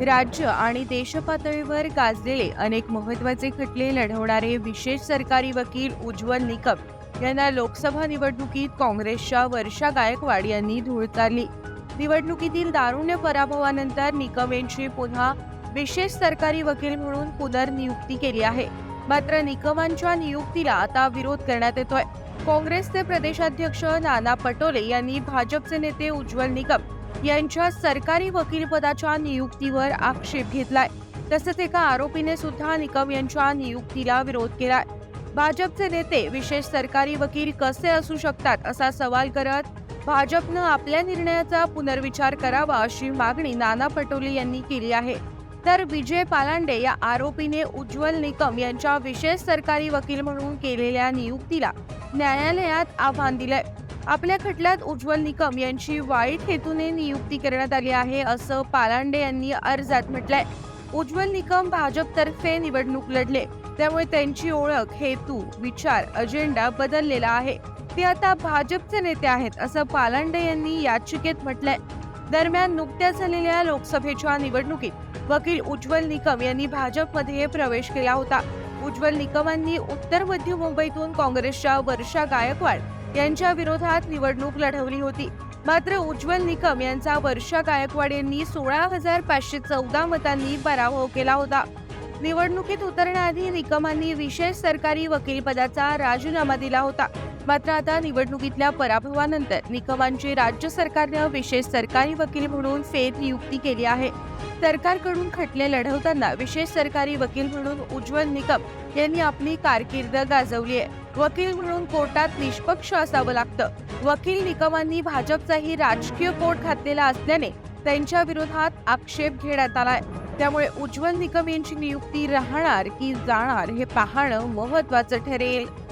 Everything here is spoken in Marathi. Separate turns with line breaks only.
राज्य आणि देशपातळीवर गाजलेले अनेक महत्त्वाचे खटले लढवणारे विशेष सरकारी वकील उज्ज्वल निकम यांना लोकसभा निवडणुकीत काँग्रेसच्या वर्षा गायकवाड यांनी धूळ चारली. निवडणुकीतील दारुण्य पराभवानंतर निकम यांची पुन्हा विशेष सरकारी वकील म्हणून पुनर्नियुक्ती केली आहे. मात्र निकमांच्या नियुक्तीला आता विरोध करण्यात येतोय. काँग्रेसचे प्रदेशाध्यक्ष नाना पटोले यांनी भाजपचे नेते उज्ज्वल निकम यांच्या सरकारी वकीलपदाच्या नियुक्तीवर आक्षेप घेतलाय. तसंच एका आरोपीने सुद्धा निकम यांच्या नियुक्तीला विरोध केलाय. भाजपचे नेते विशेष सरकारी वकील कसे असू शकतात असा सवाल करत भाजपनं आपल्या निर्णयाचा पुनर्विचार करावा अशी मागणी नाना पटोले यांनी केली आहे. तर विजय पालांडे या आरोपीने उज्ज्वल निकम यांच्या विशेष सरकारी वकील म्हणून केलेल्या नियुक्तीला न्यायालयात आव्हान दिलंय. आपल्या खटल्यात उज्ज्वल निकम यांची वाईट हेतूने नियुक्ती करण्यात आली आहे असं पालांडे यांनी अर्जात म्हटलंय. उज्ज्वल निकम भाजपतर्फे निवडणूक लढले त्यामुळे त्यांची ओळख हेतू विचार अजेंडा बदललेला आहे. ते आता भाजपचे नेते आहेत असं पालांडे यांनी याचिकेत म्हटलंय. दरम्यान नुकत्याच झालेल्या लोकसभेच्या निवडणुकीत वकील उज्ज्वल निकम यांनी भाजपमध्ये प्रवेश केला होता. उज्ज्वल निकमांनी उत्तर मध्य मुंबईतून काँग्रेसच्या वर्षा गायकवाड यांच्या विरोधात निवडणूक लढवली होती. मात्र उज्ज्वल निकम यांचा वर्षा गायकवाड यांनी सोळा हजार पाचशे चौदा मतांनी पराभव केला होता. निवडणुकीत उतरण्याआधी निकमांनी विशेष सरकारी वकील पदाचा राजीनामा दिला होता. मात्र आता निवडणुकीतल्या पराभवानंतर निकमांची राज्य सरकारनं विशेष सरकारी वकील म्हणून फेरनियुक्ती केली आहे. सरकारकडून खटले लढवताना विशेष सरकारी वकील म्हणून उज्ज्वल निकम यांनी आपली कारकीर्द गाजवली आहे. वकील म्हणून कोर्टात निष्पक्ष असावं लागतं. वकील निकमांनी भाजपचाही राजकीय कोट घातलेला असल्याने त्यांच्या विरोधात आक्षेप घेण्यात आलाय. त्यामुळे उज्ज्वल निकम यांची नियुक्ती राहणार की जाणार हे पाहणं महत्वाचं ठरेल.